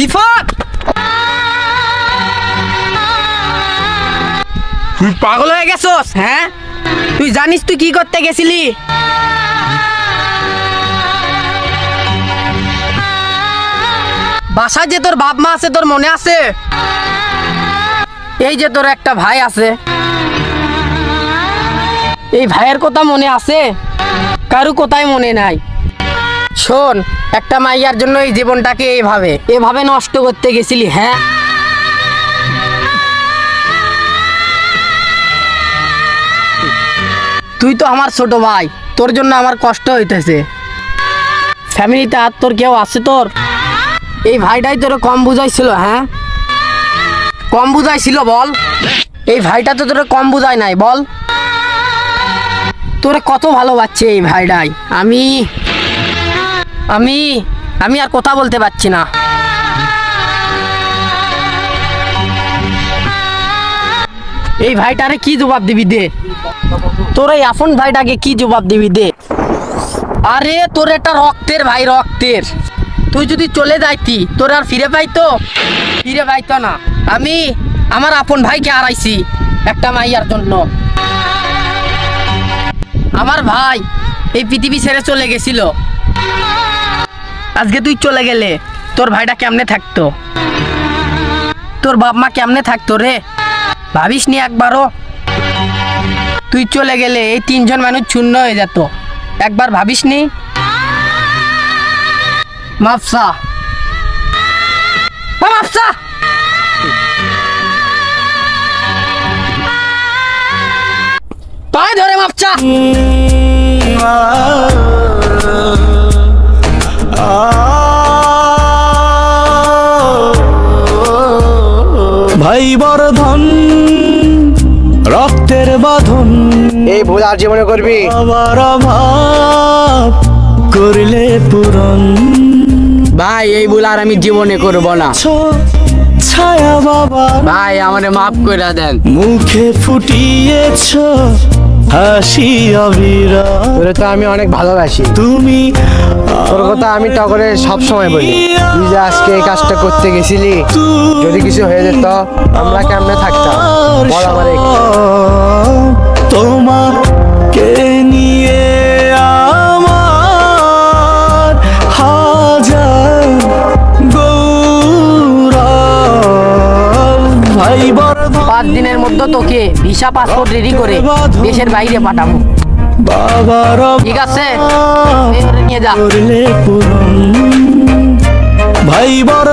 সিফাত তুই পাগল হয়ে গেছস হ্যাঁ? তুই জানিস তুই কি করতে গেছিলি? বাসায় যে তোর বাপ মা আছে, তোর মনে আছে? এই যে তোর একটা ভাই আছে। এই ভাইয়ের কথা মনে আছে? কারু কোথায় মনে নাই। শোন, একটা মাইয়ার জন্য এই জীবনটাকে এইভাবে এভাবে নষ্ট করতে গেছিলি হ্যাঁ? তুই তো আমার ছোট ভাই, তোর জন্য আমার কষ্ট হইতেছে। ফ্যামিলিতে আর তোর কেউ আছে তোর? এই ভাইটাই তোর কম বুঝাইছিল হ্যাঁ? কম বুঝাইছিল, বল। এই ভাইটা তো তোর কম বুঝায় নাই, বল। তোরে কত ভালোবাসছে এই ভাইটাই। আমি আমি আমি আর কথা বলতে পারছি না। এই ভাইটারে কি জবাব দিবি দে? তোর এই আপন ভাইটাকে কি জবাব দিবি দে? আরে, তোর এটা রক্তের ভাই, রক্তের। তুই যদি চলে যাইতি, তোর আর ফিরে পাইতো? ফিরে পাইতো না। আমি আমার আপন ভাইকে হারাইছি একটা মাইয়ার জন্য। আমার ভাই এই পৃথিবী ছেড়ে চলে গেছিল। আজকে তুই চলে গেলে তোর ভাইটা কেমনে থাকতো? তোর বাপ মা কেমনে থাকতো রে? ভাবিস নি একবারও? তুই চলে গেলে এই তিনজন মানুষ শূন্য হয়ে যেত। একবার ভাবিস নি? মাফসা। মাফসা! ভাই বর্ধন রক্তের বাঁধন। এই ভুল আর জীবনে করবি। আবার অভাব করলে পূরণ। ভাই এই ভুল আর আমি জীবনে করব না। ছায়া বাবা ভাই আমারে মাফ করে দেন। মুখে ফুটিয়েছ হাসি অবিরাম তোরে তো আমি অনেক ভালোবাসি। তুমি তোর কথা আমি টগরে সব সময় বলি। তুই যে আজকে এই কাজটা করতে গেছিলি যদি কিছু হয়ে যেত আমরা কেমনে থাকতাম? বল আমার একটু। পাঁচ দিনের মধ্যে তোকে ভিসা পাসপোর্ট রেডি করে দেশের বাইরে পাঠাবো। ঠিক আছে? নিয়ে যা। ভাই বড়